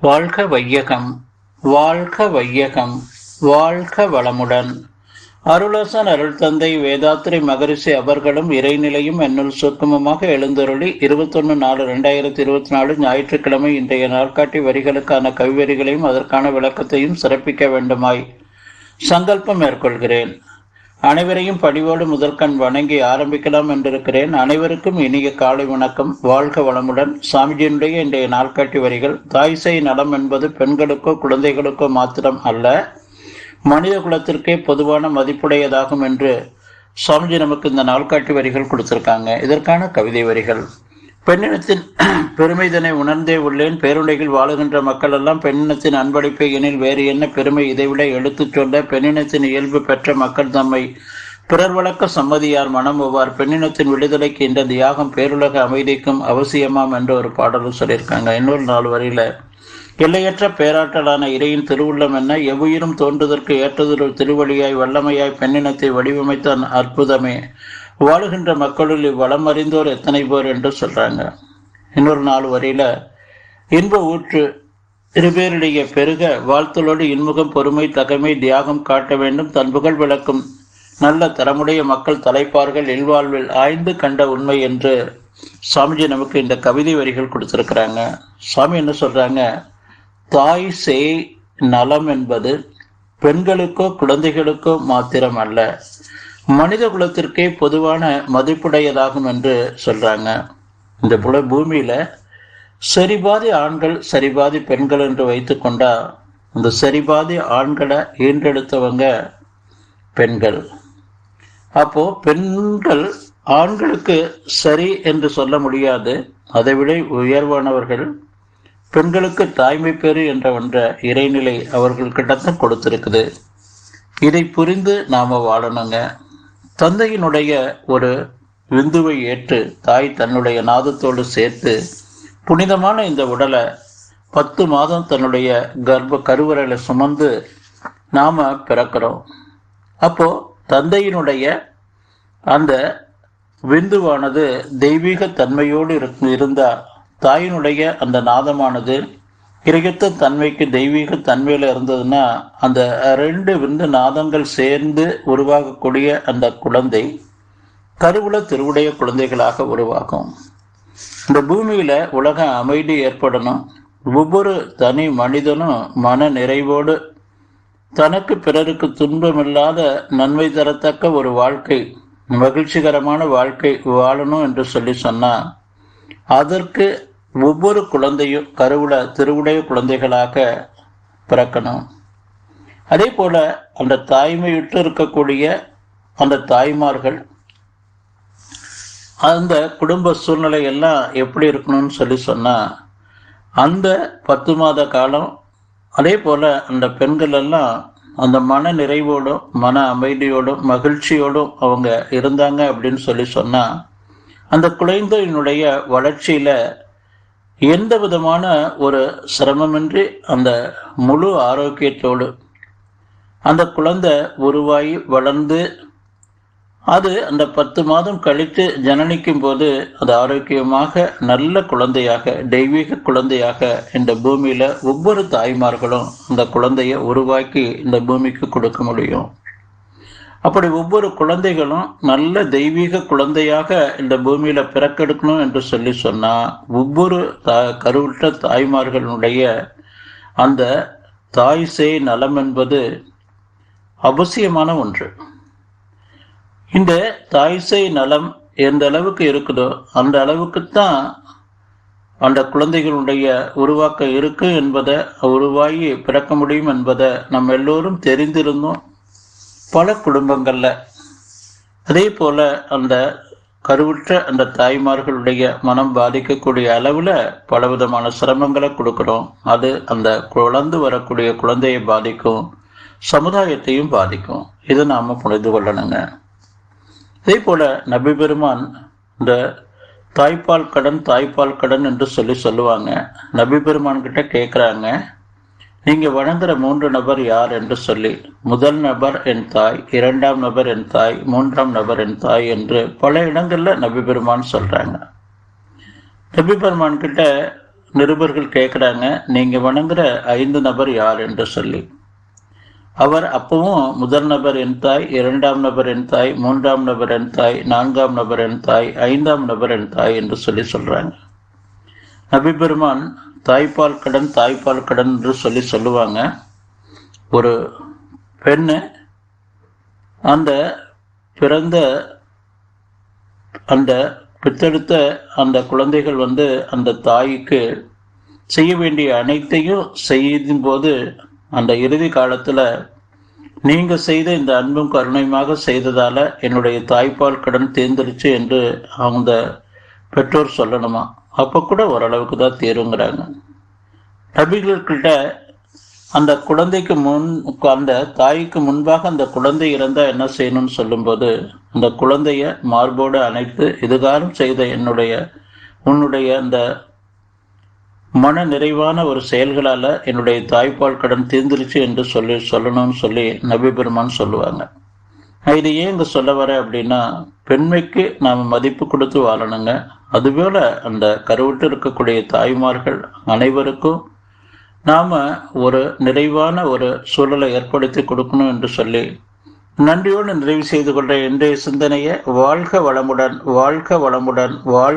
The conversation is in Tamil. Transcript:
வாழ்க வையகம் வாழ்க வையகம் வாழ்க வளமுடன். அருளசன் அருள் தந்தை வேதாத்திரி மகரிஷி அவர்களும் இறைநிலையும் என்னுள் சுத்தமமாக எழுந்தருளி இருபத்தொன்னு நாலு ரெண்டாயிரத்தி இருபத்தி நாலு ஞாயிற்றுக்கிழமை இன்றைய நாட்காட்டி வரிகளுக்கான கவிவரிகளையும் அதற்கான விளக்கத்தையும் சிறப்பிக்க வேண்டுமாய் சங்கல்பம் மேற்கொள்கிறேன். அனைவரையும் படிவோடு முதற்கண் வணங்கி ஆரம்பிக்கலாம் என்றிருக்கிறேன். அனைவருக்கும் இனிய காலை வணக்கம். வாழ்க வளமுடன். சாமிஜியினுடைய இன்றைய நாள்காட்டி வரிகள் தாய் நலம் என்பது பெண்களுக்கோ குழந்தைகளுக்கோ மாத்திரம் அல்ல மனித குலத்திற்கே பொதுவான மதிப்புடையதாகும் என்று சுவாமிஜி நமக்கு இந்த நாள்காட்டி வரிகள் கொடுத்திருக்காங்க. இதற்கான கவிதை வரிகள். பெண்ணினத்தின் பெருமைதனை உணர்ந்தே உள்ளேன். பேருலகில் வாழுகின்ற மக்களெல்லாம் பெண்ணினத்தின் அன்பளிப்பை எனில் வேறு என்ன பெருமை? இதைவிட எடுத்துச் சொல்ல பெண்ணினத்தின் இயல்பு பெற்ற மக்கள் தம்மை பிறர் வழக்க சம்மதியார் மனம் ஒவ்வார். பெண்ணினத்தின் விடுதலைக்கு இந்த தியாகம் பேருலக அமைதிக்கும் அவசியமாம் என்ற ஒரு பாடலும் சொல்லியிருக்காங்க. இன்னொரு நாள் வரையில் எல்லையற்ற பேராற்றலான இறையின் திருவுள்ளம் என்ன? எவ்வுயிரும் தோன்றுவதற்கு ஏற்றதொரு திருவழியாய் வல்லமையாய் பெண்ணினத்தை வடிவமைத்த அற்புதமே. வாழுகின்ற மக்களுள் இவ்வளம் அறிந்தோர் எத்தனை பேர் என்று சொல்றாங்க. இன்னொரு நாள் வரியில இன்ப ஊற்று இருபேரிடையே பெருக வாழ்த்தலோடு இன்முகம் பொறுமை தகமை தியாகம் காட்ட வேண்டும். தன் புகழ் விளக்கும் நல்ல தரமுடைய மக்கள் தலைப்பார்கள். இல்வாழ்வில் ஆய்ந்து கண்ட உண்மை என்று சாமிஜி நமக்கு இந்த கவிதை வரிகள் கொடுத்துருக்குறாங்க. சுவாமி என்ன சொல்றாங்க? தாய் செய் நலம் என்பது பெண்களுக்கோ குழந்தைகளுக்கோ மாத்திரம் அல்ல மனித குலத்திற்கே பொதுவான மதிப்புடையதாகும் என்று சொல்றாங்க. இந்த புல பூமியில சரிபாதி ஆண்கள் சரிபாதி பெண்கள் என்று வைத்துக்கொண்டா இந்த சரிபாதி ஆண்களை ஈன்றெடுத்தவங்க பெண்கள். அப்போ பெண்கள் ஆண்களுக்கு சரி என்று சொல்ல முடியாது. அதைவிட உயர்வானவர்கள் பெண்களுக்கு தாய்மை பெரு என்ற ஒன்ற இறைநிலை அவர்கள் கிட்டத்தான் கொடுத்திருக்குது. இதை புரிந்து நாம வாழணுங்க. தந்தையினுடைய ஒரு விந்துவை ஏற்று தாய் தன்னுடைய நாதத்தோடு சேர்த்து புனிதமான இந்த உடலை பத்து மாதம் தன்னுடைய கர்ப்ப கருவறையில் சுமந்து நாம் பிறக்கிறோம். அப்போது தந்தையினுடைய அந்த விந்துவானது தெய்வீக தன்மையோடு இருந்தால் தாயினுடைய அந்த நாதமானது கிரகத்த தன்மைக்கு தெய்வீக தன்மையில இருந்ததுன்னா அந்த ரெண்டு விந்து நாதங்கள் சேர்ந்து உருவாகக்கூடிய அந்த குழந்தை கருவுல திருவுடைய குழந்தைகளாக உருவாகும். இந்த பூமியில உலக அமைதி ஏற்படணும். ஒவ்வொரு தனி மனிதனும் மன நிறைவோடு தனக்கு பிறருக்கு துன்பமில்லாத நன்மை தரத்தக்க ஒரு வாழ்க்கை மகிழ்ச்சிகரமான வாழ்க்கை வாழணும் என்று சொல்லி சொன்னா அதற்கு ஒவ்வொரு குழந்தையும் கருவுல திருவுடைய குழந்தைகளாக பிறக்கணும். அதே போல அந்த தாய்மையுற்று இருக்கக்கூடிய அந்த தாய்மார்கள் அந்த குடும்ப சூழ்நிலை எல்லாம் எப்படி இருக்கணும்னு சொல்லி சொன்னா அந்த பத்து மாத காலம் அதே போல அந்த பெண்கள் எல்லாம் அந்த மன நிறைவோடும் மன அமைதியோடும் மகிழ்ச்சியோடும் அவங்க இருந்தாங்க அப்படின்னு சொல்லி சொன்னா அந்த குழந்தையினுடைய வளர்ச்சியில எந்த விதமான ஒரு சிரமமின்றி அந்த முழு ஆரோக்கியத்தோடு அந்த குழந்தை உருவாகி வளர்ந்து அது அந்த பத்து மாதம் கழித்து ஜனனிக்கும் போது அது ஆரோக்கியமாக நல்ல குழந்தையாக தெய்வீக குழந்தையாக இந்த பூமியில ஒவ்வொரு தாய்மார்களும் அந்த குழந்தைய உருவாக்கி இந்த பூமிக்கு கொடுக்க முடியும். அப்படி ஒவ்வொரு குழந்தைகளும் நல்ல தெய்வீக குழந்தையாக இந்த பூமியில பிறக்கெடுக்கணும் என்று சொல்லி சொன்னா ஒவ்வொரு கருவுற்ற தாய்மார்களுடைய அந்த தாய் சேய் நலம் என்பது அவசியமான ஒன்று. இந்த தாய் சேய் நலம் எந்த அளவுக்கு இருக்குதோ அந்த அளவுக்குத்தான் அந்த குழந்தைகளுடைய உருவாக்கம் இருக்கு என்பதை உருவாகி பிறக்க முடியும் என்பதை நம்ம எல்லோரும் தெரிந்திருந்தோம். பல குடும்பங்கள்ல அதே போல அந்த கருவுற்ற அந்த தாய்மார்களுடைய மனம் பாதிக்கக்கூடிய அளவுல பலவிதமான சிரமங்களை கொடுக்கிறோம். அது அந்த குழந்து வரக்கூடிய குழந்தையை பாதிக்கும் சமுதாயத்தையும் பாதிக்கும். இதை நாம புரிந்து கொள்ளணுங்க. அதே போல நபி பெருமான் இந்த தாய்ப்பால் கடன் தாய்ப்பால் கடன் என்று சொல்லி சொல்லுவாங்க. நபி பெருமான் கிட்ட கேட்குறாங்க நீங்க வணங்குற மூன்று நபர் யார் என்று சொல்லி முதல் நபர் என் தாய் இரண்டாம் நபர் என் தாய் மூன்றாம் நபர் என் தாய் என்று பல இடங்கள்ல நபி பெருமான் சொல்றாங்க. நபி பெருமான் கிட்ட நிருபர்கள் கேட்குறாங்க நீங்கள் வணங்குற ஐந்து நபர் யார் என்று சொல்லி. அவர் அப்பவும் முதல் நபர் என் தாய் இரண்டாம் நபர் என் தாய் மூன்றாம் நபர் என் தாய் நான்காம் நபர் என் தாய் ஐந்தாம் நபர் என் தாய் என்று சொல்லி சொல்றாங்க. நபி பெருமான் தாய்ப்பால் கடன் தாய்ப்பால் கடன் என்று சொல்லி சொல்லுவாங்க. ஒரு பெண்ணு அந்த பிறந்த அந்த பித்தெடுத்த அந்த குழந்தைகள் வந்து அந்த தாய்க்கு செய்ய வேண்டிய அனைத்தையும் செய்யும் போது அந்த இறுதி காலத்தில் நீங்கள் செய்த இந்த அன்பும் கருணையுமாக செய்ததால் என்னுடைய தாய்ப்பால் கடன் தேர்ந்துருச்சு என்று அந்த பெற்றோர் சொல்லணுமா? அப்போ கூட ஓரளவுக்கு தான் தீருங்கிறாங்க. நபிகள்கிட்ட அந்த குழந்தைக்கு முன் அந்த தாய்க்கு முன்பாக அந்த குழந்தை இருந்தால் என்ன செய்யணும்னு சொல்லும்போது அந்த குழந்தைய மார்போடு அணைத்து இதுகாலம் செய்த என்னுடைய உன்னுடைய அந்த மன நிறைவான ஒரு செயல்களால் என்னுடைய தாய்ப்பால் கடன் தீர்ந்துருச்சு என்று சொல்லி சொல்லணும்னு சொல்லி நபி பெருமான் சொல்லுவாங்க. இது ஏன் இங்கே சொல்ல வரேன் அப்படின்னா பெண்மைக்கு நாம் மதிப்பு கொடுத்து வாழணுங்க. அதுபோல அந்த கருவிட்டு இருக்கக்கூடிய தாய்மார்கள் அனைவருக்கும் நாம் ஒரு நிறைவான ஒரு சூழலை ஏற்படுத்தி கொடுக்கணும் என்று சொல்லி நன்றியோடு நிறைவு செய்து கொண்ட இன்றைய சிந்தனையை வாழ்க வளமுடன் வாழ்க வளமுடன் வாழ்